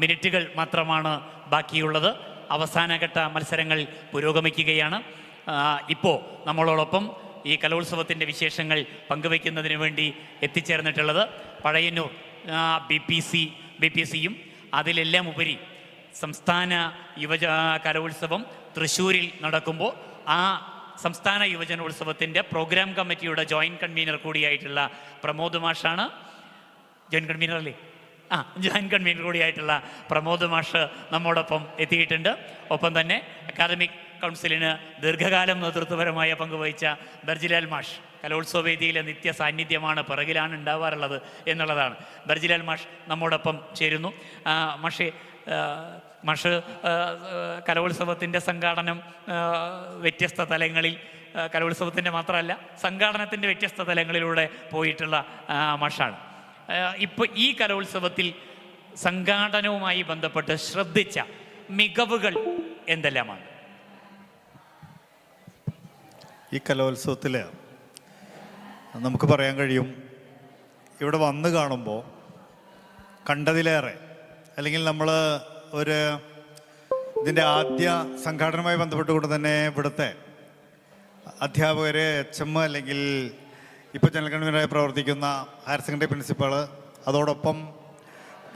മിനിറ്റുകൾ മാത്രമാണ് ബാക്കിയുള്ളത്. അവസാനഘട്ട മത്സരങ്ങൾ പുരോഗമിക്കുകയാണ്. ഇപ്പോൾ നമ്മളോടൊപ്പം ഈ കലോത്സവത്തിന്റെ വിശേഷങ്ങൾ പങ്കുവയ്ക്കുന്നതിന് വേണ്ടി എത്തിച്ചേർന്നിട്ടുള്ളത് Pazhayannur B P C B P സിയും അതിലെല്ലാം ഉപരി സംസ്ഥാന യുവജ കലോത്സവം തൃശ്ശൂരിൽ നടക്കുമ്പോൾ ആ സംസ്ഥാന യുവജനോത്സവത്തിന്റെ പ്രോഗ്രാം കമ്മിറ്റിയുടെ ജോയിന്റ് കൺവീനർ കൂടിയായിട്ടുള്ള പ്രമോദ് മാഷാണ്. ജോയിന്റ് കൺവീനർ അല്ലേ ആ ജോയിന്റ് കൺവീനർ കൂടിയായിട്ടുള്ള പ്രമോദ് മാഷ് നമ്മോടൊപ്പം എത്തിയിട്ടുണ്ട്. ഒപ്പം തന്നെ അക്കാദമിക് കൗൺസിലിന് ദീർഘകാലം നേതൃത്വപരമായ പങ്കുവഹിച്ച ബർജിലാൽ മാഷ് കലോത്സവ വേദിയിലെ നിത്യ സാന്നിധ്യമാണ് പിറകിലാണ് ഉണ്ടാവാറുള്ളത് എന്നുള്ളതാണ്. ബർജിലാൽ മാഷ് നമ്മോടൊപ്പം ചേരുന്നു. മാഷെ മാഷ് കലോത്സവത്തിന്റെ സംഘാടനം വ്യത്യസ്ത തലങ്ങളിൽ കലോത്സവത്തിന്റെ മാത്രമല്ല സംഘാടനത്തിന്റെ വ്യത്യസ്ത തലങ്ങളിലൂടെ പോയിട്ടുള്ള മാഷാണ്. ഇപ്പോൾ ഈ കലോത്സവത്തിൽ സംഘാടനവുമായി ബന്ധപ്പെട്ട് ശ്രദ്ധിച്ച മികവുകൾ എന്തെല്ലാമാണ്? ഈ കലോത്സവത്തിൽ നമുക്ക് പറയാൻ കഴിയും ഇവിടെ വന്ന് കാണുമ്പോൾ കണ്ടതിലേറെ അല്ലെങ്കിൽ നമ്മൾ ഒരു ഇതിന്റെ ആദ്യ സംഘാടനവുമായി ബന്ധപ്പെട്ടുകൊണ്ട് തന്നെ ഇവിടുത്തെ അധ്യാപകർ എച്ച് എം അല്ലെങ്കിൽ ഇപ്പോൾ ജനറൽ കൺവീനറായി പ്രവർത്തിക്കുന്ന ഹയർ സെക്കൻഡറി പ്രിൻസിപ്പൾ അതോടൊപ്പം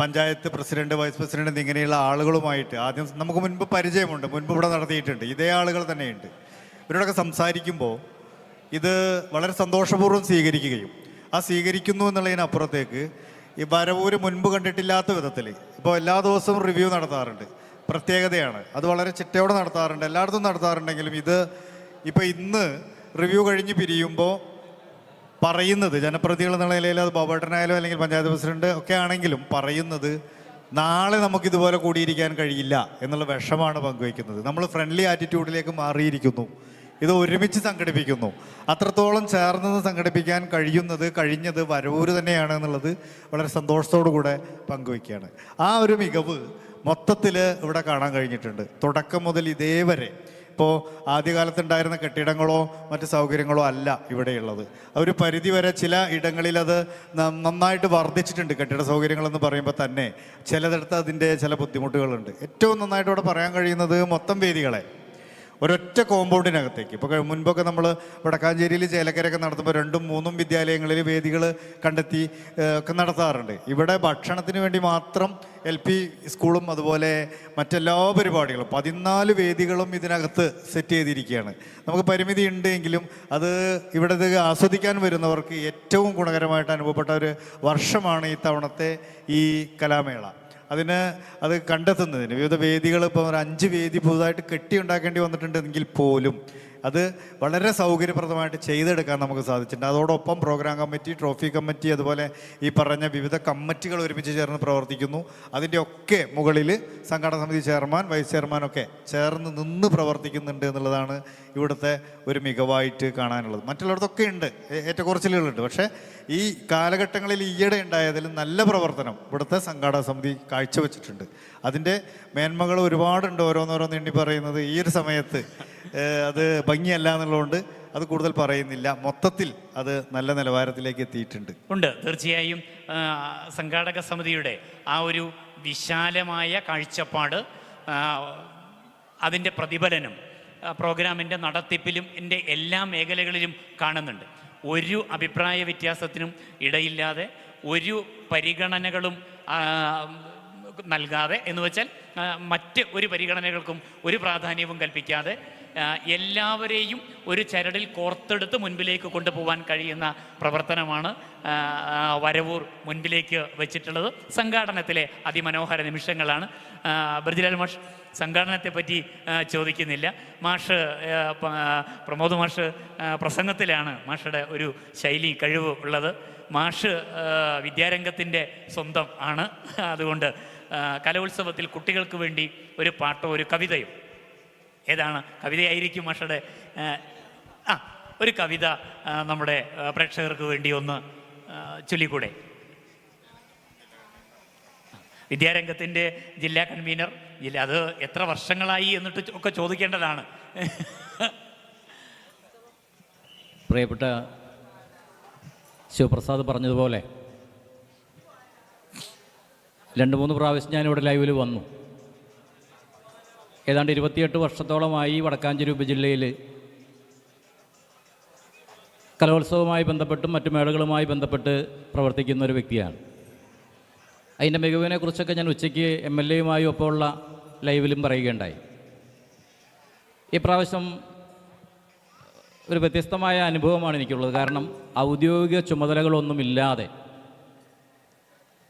പഞ്ചായത്ത് പ്രസിഡന്റ് വൈസ് പ്രസിഡന്റ് എന്നിങ്ങനെയുള്ള ആളുകളുമായിട്ട് ആദ്യം നമുക്ക് മുൻപ് പരിചയമുണ്ട്. മുൻപ് ഇവിടെ നടത്തിയിട്ടുണ്ട്. ഇതേ ആളുകൾ തന്നെയുണ്ട്. ഇവരോടൊക്കെ സംസാരിക്കുമ്പോൾ ഇത് വളരെ സന്തോഷപൂർവം സ്വീകരിക്കുകയും ആ സ്വീകരിക്കുന്നു എന്നുള്ളതിനപ്പുറത്തേക്ക് ഈ വരവൂര് മുൻപ് കണ്ടിട്ടില്ലാത്ത വിധത്തിൽ ഇപ്പോൾ എല്ലാ ദിവസവും റിവ്യൂ നടത്താറുണ്ട്. പ്രത്യേകതയാണ്. അത് വളരെ ചിട്ടയോടെ നടത്താറുണ്ട്. എല്ലായിടത്തും നടത്താറുണ്ടെങ്കിലും ഇത് ഇപ്പോൾ ഇന്ന് റിവ്യൂ കഴിഞ്ഞ് പിരിയുമ്പോൾ പറയുന്നത് ജനപ്രതിനിധികൾ എന്നുള്ള നിലയിൽ അത് ബോബേട്ടനായാലും അല്ലെങ്കിൽ പഞ്ചായത്ത് പ്രസിഡന്റ് ഒക്കെ ആണെങ്കിലും പറയുന്നത് നാളെ നമുക്ക് ഇതുപോലെ കൂടിയിരിക്കാൻ കഴിയില്ല എന്നുള്ള വിഷമാണ് പങ്കുവയ്ക്കുന്നത്. നമ്മൾ ഫ്രണ്ട്ലി ആറ്റിറ്റ്യൂഡിലേക്ക് മാറിയിരിക്കുന്നു. ഇത് ഒരുമിച്ച് സംഘടിപ്പിക്കുന്നു. അത്രത്തോളം ചേർന്ന് സംഘടിപ്പിക്കാൻ കഴിയുന്നത് കഴിഞ്ഞത് വരവൂര് തന്നെയാണ് എന്നുള്ളത് വളരെ സന്തോഷത്തോടു കൂടെ പങ്കുവയ്ക്കുകയാണ്. ആ ഒരു മികവ് മൊത്തത്തിൽ ഇവിടെ കാണാൻ കഴിഞ്ഞിട്ടുണ്ട്. തുടക്കം മുതൽ ഇതേവരെ ഇപ്പോൾ ആദ്യകാലത്തുണ്ടായിരുന്ന കെട്ടിടങ്ങളോ മറ്റ് സൗകര്യങ്ങളോ അല്ല ഇവിടെയുള്ളത്. ഒരു പരിധി വരെ ചില ഇടങ്ങളിൽ അത് നന്നായിട്ട് വർദ്ധിച്ചിട്ടുണ്ട് കെട്ടിട സൗകര്യങ്ങളെന്ന് പറയുമ്പോൾ തന്നെ. ചിലതെടുത്ത് അതിന്റെ ചില ബുദ്ധിമുട്ടുകളുണ്ട്. ഏറ്റവും നന്നായിട്ട് ഇവിടെ പറയാൻ കഴിയുന്നത് മൊത്തം വേദികളെ. ഒരൊറ്റ കോമ്പൗണ്ടിനകത്തേക്ക്. ഇപ്പോൾ മുൻപൊക്കെ നമ്മൾ വടക്കാഞ്ചേരിയിൽ ചേലക്കരയൊക്കെ നടത്തുമ്പോൾ രണ്ടും മൂന്നും വിദ്യാലയങ്ങളിൽ വേദികൾ കണ്ടെത്തി ഒക്കെ നടത്താറുണ്ട്. ഇവിടെ ഭക്ഷണത്തിന് വേണ്ടി മാത്രം എൽ പി സ്കൂളും അതുപോലെ മറ്റെല്ലാ പരിപാടികളും പതിനാല് വേദികളും ഇതിനകത്ത് സെറ്റ് ചെയ്തിരിക്കുകയാണ്. നമുക്ക് പരിമിതി ഉണ്ട് എങ്കിലും അത് ഇവിടെ ആസ്വദിക്കാൻ വരുന്നവർക്ക് ഏറ്റവും ഗുണകരമായിട്ട് അനുഭവപ്പെട്ട ഒരു വർഷമാണ് ഈ തവണത്തെ ഈ കലാമേള. അതിന് അത് കണ്ടെത്തുന്നതിന് വിവിധ വേദികൾ ഇപ്പോൾ ഒരു അഞ്ച് വേദി പുതുതായിട്ട് കെട്ടി ഉണ്ടാക്കേണ്ടി വന്നിട്ടുണ്ടെങ്കിൽ പോലും അത് വളരെ സൗകര്യപ്രദമായിട്ട് ചെയ്തെടുക്കാൻ നമുക്ക് സാധിച്ചിട്ടുണ്ട്. അതോടൊപ്പം പ്രോഗ്രാം കമ്മിറ്റി ട്രോഫി കമ്മിറ്റി അതുപോലെ ഈ പറഞ്ഞ വിവിധ കമ്മിറ്റികൾ ഒരുമിച്ച് ചേർന്ന് പ്രവർത്തിക്കുന്നു. അതിന്റെ ഒക്കെ മുകളിൽ സംഘടനാ സമിതി ചെയർമാൻ വൈസ് ചെയർമാൻ ഒക്കെ ചേർന്ന് നിന്ന് പ്രവർത്തിക്കുന്നുണ്ട് എന്നുള്ളതാണ് ഇവിടുത്തെ ഒരു മികവായിട്ട് കാണാനുള്ളത്. മറ്റുള്ളവർക്കൊക്കെ ഉണ്ട്. ഏറ്റക്കുറച്ചിലുകളുണ്ട്. പക്ഷേ ഈ കാലഘട്ടങ്ങളിൽ ഈയിടെ ഉണ്ടായതിൽ നല്ല പ്രവർത്തനം ഇവിടുത്തെ സംഘാടക സമിതി കാഴ്ചവെച്ചിട്ടുണ്ട്. അതിന്റെ മേന്മകൾ ഒരുപാടുണ്ട് ഓരോന്നോരോന്ന് എണ്ണി പറയുന്നത്. ഈ ഒരു സമയത്ത് അത് ഭംഗിയല്ല എന്നുള്ളതുകൊണ്ട് അത് കൂടുതൽ പറയുന്നില്ല. മൊത്തത്തിൽ അത് നല്ല നിലവാരത്തിലേക്ക് എത്തിയിട്ടുണ്ട്. ഉണ്ട്. തീർച്ചയായും സംഘാടക സമിതിയുടെ ആ ഒരു വിശാലമായ കാഴ്ചപ്പാട് അതിന്റെ പ്രതിഫലനം പ്രോഗ്രാമിന്റെ നടത്തിപ്പിലും എന്റെ എല്ലാ മേഖലകളിലും കാണുന്നുണ്ട്. ഒരു അഭിപ്രായ വ്യത്യാസത്തിനും ഇടയില്ലാതെ ഒരു പരിഗണനകളും നൽകാതെ എന്ന് വെച്ചാൽ മറ്റ് ഒരു പരിഗണനകൾക്കും ഒരു പ്രാധാന്യവും കൽപ്പിക്കാതെ എല്ലാവരെയും ഒരു ചരടിൽ കോർത്തെടുത്ത് മുൻപിലേക്ക് കൊണ്ടുപോകാൻ കഴിയുന്ന പ്രവർത്തനമാണ് വരവൂർ മുൻപിലേക്ക് വെച്ചിട്ടുള്ളത്. സംഘാടനത്തിലെ അതിമനോഹര നിമിഷങ്ങളാണ്. ബ്രജിലാൽ മാഷ് സംഘാടനത്തെ പറ്റി ചോദിക്കുന്നില്ല. മാഷ് പ്രമോദ് മാഷ് പ്രസംഗത്തിലാണ് മാഷയുടെ ഒരു ശൈലി കഴിവ് ഉള്ളത്. മാഷ് വിദ്യാരംഗത്തിന്റെ സ്വന്തം ആണ്. അതുകൊണ്ട് കലോത്സവത്തിൽ കുട്ടികൾക്ക് വേണ്ടി ഒരു പാട്ടോ ഒരു കവിതയോ ഏതാണ്? കവിതയായിരിക്കും മാഷയുടെ ആ, ഒരു കവിത നമ്മുടെ പ്രേക്ഷകർക്ക് വേണ്ടി ഒന്ന് ചൊല്ലിക്കൂടെ? വിദ്യാരംഗത്തിന്റെ ജില്ലാ കൺവീനർ ജില്ല അത് എത്ര വർഷങ്ങളായി എന്നിട്ട് ഒക്കെ ചോദിക്കേണ്ടതാണ്. പ്രിയപ്പെട്ട ശിവപ്രസാദ് പറഞ്ഞതുപോലെ രണ്ട് മൂന്ന് പ്രാവശ്യം ഞാനിവിടെ ലൈവിൽ വന്നു. ഏതാണ്ട് ഇരുപത്തിയെട്ട് വർഷത്തോളമായി വടക്കാഞ്ചേരി ഉപജില്ലയിൽ കലോത്സവവുമായി ബന്ധപ്പെട്ടും മറ്റു മേളകളുമായി ബന്ധപ്പെട്ട് പ്രവർത്തിക്കുന്ന ഒരു വ്യക്തിയാണ്. അതിന്റെ മികവിനെക്കുറിച്ചൊക്കെ ഞാൻ ഉച്ചയ്ക്ക് എം എൽ എയുമായി ഒപ്പമുള്ള ലൈവിലും പറയുകയുണ്ടായി. ഈ പ്രാവശ്യം ഒരു വ്യത്യസ്തമായ അനുഭവമാണ് എനിക്കുള്ളത്. കാരണം ഔദ്യോഗിക ചുമതലകളൊന്നുമില്ലാതെ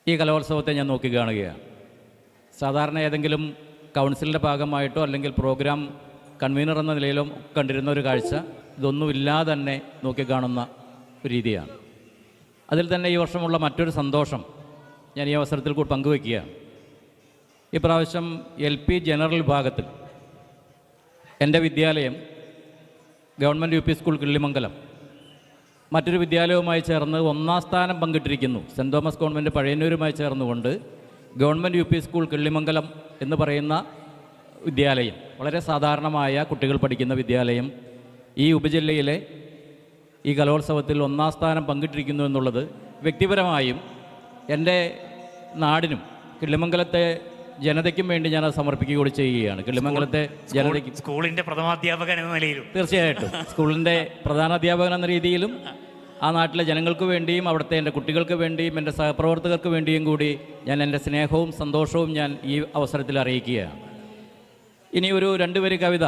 ഈ കലോത്സവത്തെ ഞാൻ നോക്കി കാണുകയാണ്. സാധാരണ ഏതെങ്കിലും കൗൺസിലിന്റെ ഭാഗമായിട്ടോ അല്ലെങ്കിൽ പ്രോഗ്രാം കൺവീനർ എന്ന നിലയിലോ കണ്ടിരുന്ന ഒരു കാഴ്ച ഇതൊന്നുമില്ലാതെ തന്നെ നോക്കിക്കാണുന്ന രീതിയാണ്. അതിൽ തന്നെ ഈ വർഷമുള്ള മറ്റൊരു സന്തോഷം ഞാൻ ഈ അവസരത്തിൽ കൂടി പങ്കുവയ്ക്കുകയാണ്. ഈ പ്രാവശ്യം എൽ പി ജനറൽ വിഭാഗത്തിൽ എന്റെ വിദ്യാലയം government U P school Killimangalam മറ്റൊരു വിദ്യാലയവുമായി ചേർന്ന് ഒന്നാം സ്ഥാനം പങ്കിട്ടിരിക്കുന്നു. സെന്റ് തോമസ് ഗവൺമെന്റ് പഴയന്നൂരുമായി ചേർന്നുകൊണ്ട് government U P school Killimangalam എന്ന് പറയുന്ന വിദ്യാലയം. വളരെ സാധാരണമായ കുട്ടികൾ പഠിക്കുന്ന വിദ്യാലയം. ഈ ഉപജില്ലയിലെ ഈ കലോത്സവത്തിൽ ഒന്നാം സ്ഥാനം പങ്കിട്ടിരിക്കുന്നു എന്നുള്ളത് വ്യക്തിപരമായും എന്റെ നാടിനും കിള്ളിമംഗലത്തെ ജനതയ്ക്കും വേണ്ടി ഞാൻ സമർപ്പിക്കുക കൂടി ചെയ്യുകയാണ്. കിള്ളിമംഗലത്തെ ജനതയ്ക്ക് സ്കൂളിന്റെ പ്രഥമാധ്യാപകൻ എന്ന നിലയിലും. തീർച്ചയായിട്ടും. സ്കൂളിന്റെ പ്രധാന അധ്യാപകൻ എന്ന രീതിയിലും ആ നാട്ടിലെ ജനങ്ങൾക്ക് വേണ്ടിയും അവിടുത്തെ എന്റെ കുട്ടികൾക്ക് വേണ്ടിയും എന്റെ സഹപ്രവർത്തകർക്ക് വേണ്ടിയും കൂടി ഞാൻ എന്റെ സ്നേഹവും സന്തോഷവും ഞാൻ ഈ അവസരത്തിൽ അറിയിക്കുകയാണ്. ഇനി ഒരു രണ്ടുപേര് കവിത.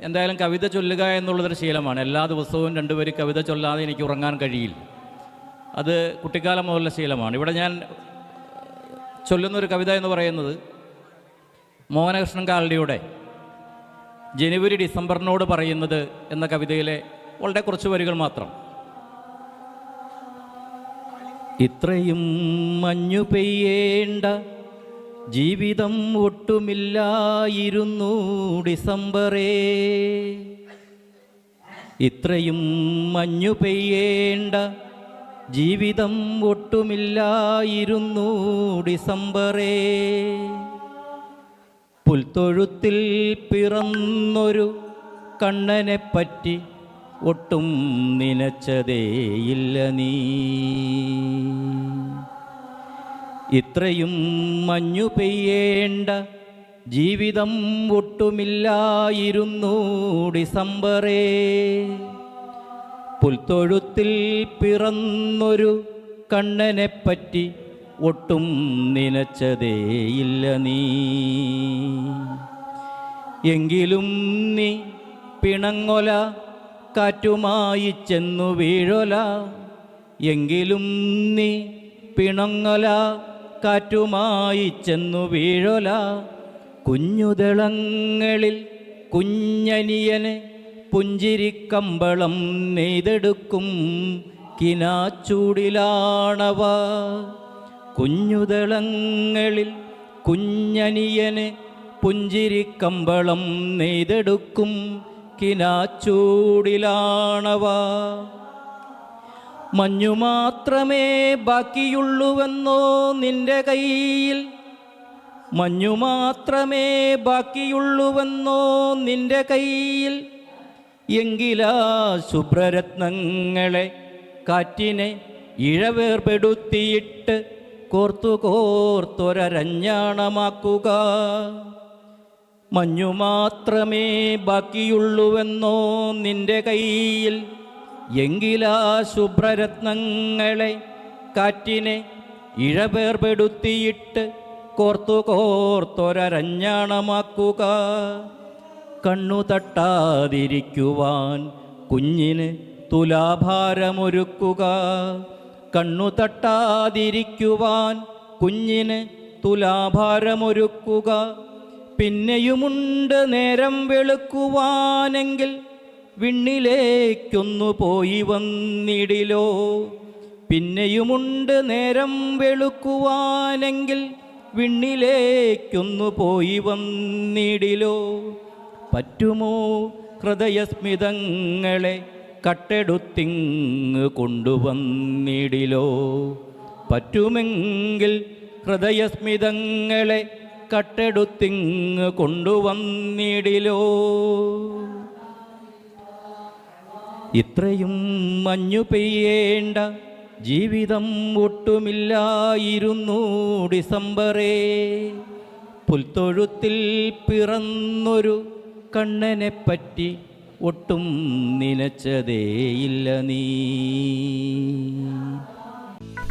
എന്തായാലും കവിത ചൊല്ലുക എന്നുള്ളതൊരു ശീലമാണ്. എല്ലാ ദിവസവും രണ്ടുപേര് കവിത ചൊല്ലാതെ എനിക്ക് ഉറങ്ങാൻ കഴിയില്ല. അത് കുട്ടിക്കാലം മുതലുള്ള ശീലമാണ്. ഇവിടെ ഞാൻ ചൊല്ലുന്നൊരു കവിത എന്ന് പറയുന്നത് മോഹനകൃഷ്ണൻ കാലടിയുടെ ജനുവരി ഡിസംബറിനോട് പറയുന്നത് എന്ന കവിതയിലെ വളരെ കുറച്ച് വരികൾ മാത്രം. ഇത്രയും മഞ്ഞു പെയ്യേണ്ട ജീവിതം ഒട്ടുമില്ലായിരുന്നു ഡിസംബറേ. ഇത്രയും മഞ്ഞു പെയ്യേണ്ട ജീവിതം ഒട്ടുമില്ലായിരുന്നു ഡിസംബറേ. പുൽത്തൊഴുത്തിൽ പിറന്നൊരു കണ്ണനെപ്പറ്റി ഒട്ടും നനച്ചതേയില്ല നീ. ഇത്രയും മഞ്ഞു പെയ്യേണ്ട ജീവിതം ഒട്ടുമില്ലായിരുന്നു ഡിസംബറേ പുൽത്തൊഴുത്തിൽ പിറന്നൊരു കണ്ണനെപ്പറ്റി ഒട്ടും നനച്ചതേയില്ല നീ. എങ്കിലും നീ പിണങ്ങൊല കാറ്റുമായി ചെന്നു വീഴൊല. എങ്കിലും നീ പിണങ്ങല കാറ്റുമായി ചെന്നു വീഴൊല. കുഞ്ഞുതളങ്ങളിൽ കുഞ്ഞനിയന് പുഞ്ചിരിക്കമ്പളം നെയ്തെടുക്കും കിനാച്ചൂടിലാണവ. കുഞ്ഞുതളങ്ങളിൽ കുഞ്ഞനിയന് പുഞ്ചിരിക്കമ്പളം നെയ്തെടുക്കും കിനാച്ചൂടിലാണവ മഞ്ഞു മാത്രമേ ബാക്കിയുള്ളൂവെന്നോ നിന്റെ കയ്യിൽ. മഞ്ഞു മാത്രമേ ബാക്കിയുള്ളൂവെന്നോ നിന്റെ കയ്യിൽ. എങ്കിലാ ശുഭ്രരത്നങ്ങളെ കാറ്റിനെ ഇഴവേർപെടുത്തിയിട്ട് കോർത്തു കോർത്തൊരഞ്ഞാണമാക്കുക മഞ്ഞു മാത്രമേ ബാക്കിയുള്ളൂവെന്നോ നിന്റെ കയ്യിൽ. എങ്കിലാ ശുഭ്രരത്നങ്ങളെ കാറ്റിനെ ഇഴവേർപെടുത്തിയിട്ട് കോർത്തു കോർത്തൊരഞ്ഞാണമാക്കുക കണ്ണു തട്ടാതിരിക്കുവാൻ കുഞ്ഞിന് തുലാഭാരമൊരുക്കുക. കണ്ണു തട്ടാതിരിക്കുവാൻ കുഞ്ഞിന് തുലാഭാരമൊരുക്കുക. പിന്നെയുമുണ്ട് നേരം വെളുക്കുവാനെങ്കിൽ വിണ്ണിലേക്കൊന്നു പോയി വന്നിടിലോ. പിന്നെയുമുണ്ട് നേരം വെളുക്കുവാനെങ്കിൽ വിണ്ണിലേക്കൊന്നു പോയി വന്നിടിലോ. പറ്റുമോ ഹൃദയസ്മിതങ്ങളെ കട്ടെടുത്തിങ് കൊണ്ടുവന്നിടിലോ. പറ്റുമെങ്കിൽ ഹൃദയസ്മിതങ്ങളെ കട്ടെടുത്തിങ് കൊണ്ടുവന്നിടിലോ. ഇത്രയും മഞ്ഞു പെയ്യേണ്ട ജീവിതം ഒട്ടുമില്ലായിരുന്നു ഡിസംബറേ പുൽത്തൊഴുത്തിൽ പിറന്നൊരു കണ്ണനെപ്പറ്റി ഒട്ടും നനച്ചതേയില്ല നീ.